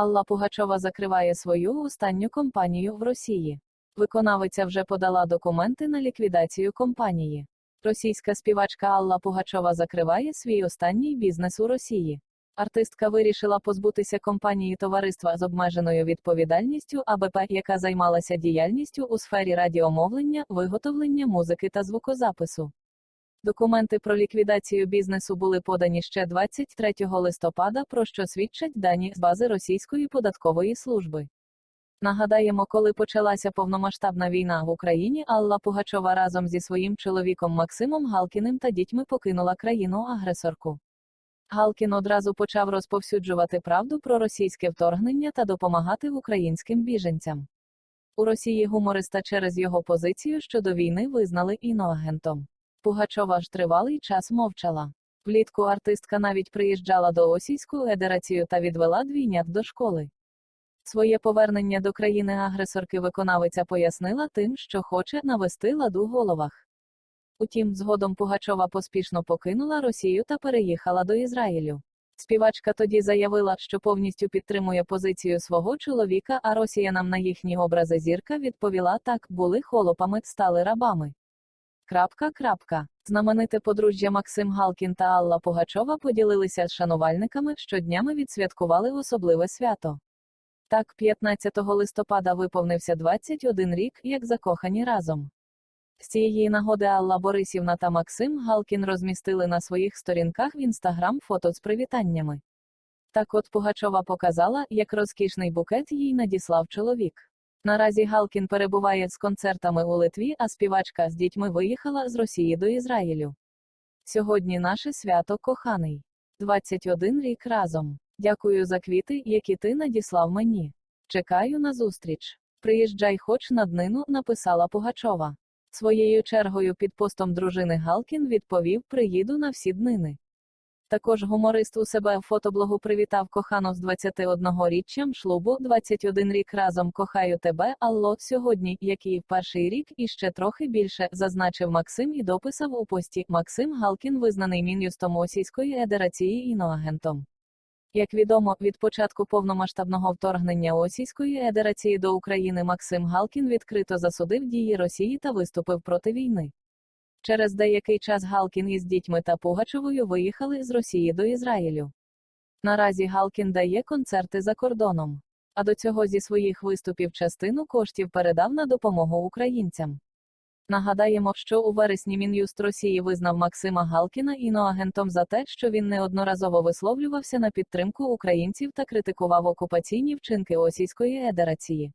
Алла Пугачова закриває свою останню компанію в Росії. Виконавиця вже подала документи на ліквідацію компанії. Російська співачка Алла Пугачова закриває свій останній бізнес у Росії. Артистка вирішила позбутися компанії товариства з обмеженою відповідальністю АБП, яка займалася діяльністю у сфері радіомовлення, виготовлення музики та звукозапису. Документи про ліквідацію бізнесу були подані ще 23 листопада, про що свідчать дані з бази Російської податкової служби. Нагадаємо, коли почалася повномасштабна війна в Україні, Алла Пугачова разом зі своїм чоловіком Максимом Галкіним та дітьми покинула країну-агресорку. Галкін одразу почав розповсюджувати правду про російське вторгнення та допомагати українським біженцям. У Росії гумориста через його позицію щодо війни визнали іноагентом. Пугачова ж тривалий час мовчала. Влітку артистка навіть приїжджала до Осійську Федерацію та відвела двійнят до школи. Своє повернення до країни-агресорки виконавиця пояснила тим, що хоче навести ладу у головах. Утім, згодом Пугачова поспішно покинула Росію та переїхала до Ізраїлю. Співачка тоді заявила, що повністю підтримує позицію свого чоловіка, а росіянам на їхні образи зірка відповіла так: були холопами, стали рабами. Крапка, крапка. Знамените подружжя Максим Галкін та Алла Пугачова поділилися з шанувальниками, що днями відсвяткували особливе свято. Так, 15 листопада виповнився 21 рік, як закохані разом. З цієї нагоди Алла Борисівна та Максим Галкін розмістили на своїх сторінках в інстаграм фото з привітаннями. Так от Пугачова показала, як розкішний букет їй надіслав чоловік. Наразі Галкін перебуває з концертами у Литві, а співачка з дітьми виїхала з Росії до Ізраїлю. Сьогодні наше свято коханий. 21 рік разом. Дякую за квіти, які ти надіслав мені. Чекаю на зустріч. Приїжджай хоч на днину, написала Пугачова. Своєю чергою під постом дружини Галкін відповів: Приїду на всі днини. Також гуморист у себе в фотоблогу привітав кохану з 21-річчям шлубу, 21 рік разом кохаю тебе, Алло, сьогодні, як і в перший рік, і ще трохи більше, зазначив Максим і дописав у пості Максим Галкін визнаний мін'юстом Осійської Федерації іноагентом. Як відомо, від початку повномасштабного вторгнення Осійської Федерації до України Максим Галкін відкрито засудив дії Росії та виступив проти війни. Через деякий час Галкін із дітьми та Пугачовою виїхали з Росії до Ізраїлю. Наразі Галкін дає концерти за кордоном. А до цього зі своїх виступів частину коштів передав на допомогу українцям. Нагадаємо, що у вересні Мін'юст Росії визнав Максима Галкіна іноагентом за те, що він неодноразово висловлювався на підтримку українців та критикував окупаційні вчинки Осійської Федерації.